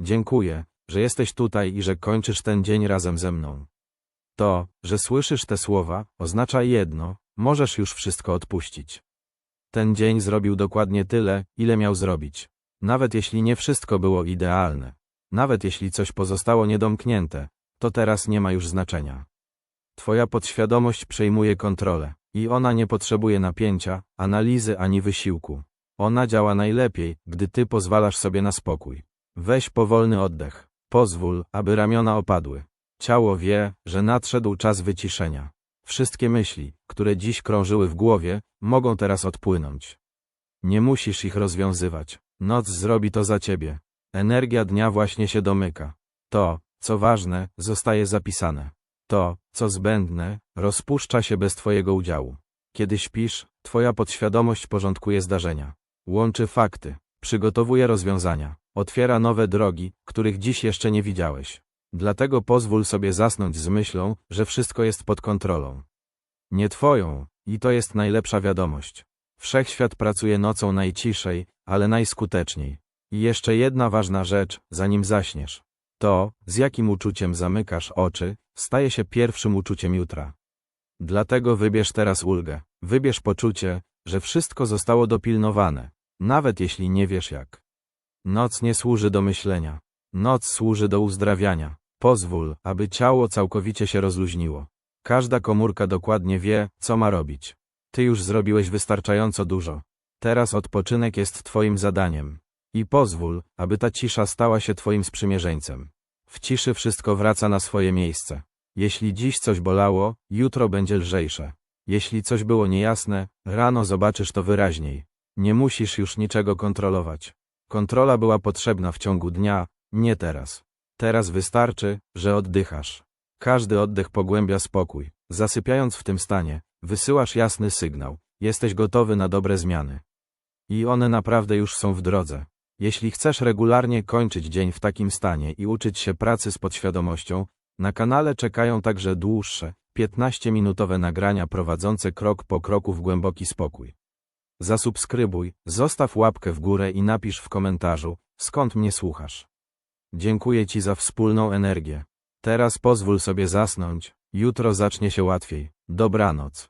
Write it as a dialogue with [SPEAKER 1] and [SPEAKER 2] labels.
[SPEAKER 1] Dziękuję, że jesteś tutaj i że kończysz ten dzień razem ze mną. To, że słyszysz te słowa, oznacza jedno, możesz już wszystko odpuścić. Ten dzień zrobił dokładnie tyle, ile miał zrobić. Nawet jeśli nie wszystko było idealne. Nawet jeśli coś pozostało niedomknięte, to teraz nie ma już znaczenia. Twoja podświadomość przejmuje kontrolę i ona nie potrzebuje napięcia, analizy ani wysiłku. Ona działa najlepiej, gdy ty pozwalasz sobie na spokój. Weź powolny oddech. Pozwól, aby ramiona opadły. Ciało wie, że nadszedł czas wyciszenia. Wszystkie myśli, które dziś krążyły w głowie, mogą teraz odpłynąć. Nie musisz ich rozwiązywać. Noc zrobi to za ciebie. Energia dnia właśnie się domyka. To, co ważne, zostaje zapisane. To, co zbędne, rozpuszcza się bez twojego udziału. Kiedy śpisz, twoja podświadomość porządkuje zdarzenia. Łączy fakty, przygotowuje rozwiązania, otwiera nowe drogi, których dziś jeszcze nie widziałeś. Dlatego pozwól sobie zasnąć z myślą, że wszystko jest pod kontrolą. Nie twoją, i to jest najlepsza wiadomość. Wszechświat pracuje nocą najciszej, ale najskuteczniej. I jeszcze jedna ważna rzecz, zanim zaśniesz. To, z jakim uczuciem zamykasz oczy, staje się pierwszym uczuciem jutra. Dlatego wybierz teraz ulgę. Wybierz poczucie, że wszystko zostało dopilnowane, nawet jeśli nie wiesz jak. Noc nie służy do myślenia. Noc służy do uzdrawiania. Pozwól, aby ciało całkowicie się rozluźniło. Każda komórka dokładnie wie, co ma robić. Ty już zrobiłeś wystarczająco dużo. Teraz odpoczynek jest Twoim zadaniem. I pozwól, aby ta cisza stała się Twoim sprzymierzeńcem. W ciszy wszystko wraca na swoje miejsce. Jeśli dziś coś bolało, jutro będzie lżejsze. Jeśli coś było niejasne, rano zobaczysz to wyraźniej. Nie musisz już niczego kontrolować. Kontrola była potrzebna w ciągu dnia, nie teraz. Teraz wystarczy, że oddychasz. Każdy oddech pogłębia spokój. Zasypiając w tym stanie, wysyłasz jasny sygnał. Jesteś gotowy na dobre zmiany. I one naprawdę już są w drodze. Jeśli chcesz regularnie kończyć dzień w takim stanie i uczyć się pracy z podświadomością, na kanale czekają także dłuższe, 15-minutowe nagrania prowadzące krok po kroku w głęboki spokój. Zasubskrybuj, zostaw łapkę w górę i napisz w komentarzu, skąd mnie słuchasz. Dziękuję Ci za wspólną energię. Teraz pozwól sobie zasnąć, jutro zacznie się łatwiej. Dobranoc.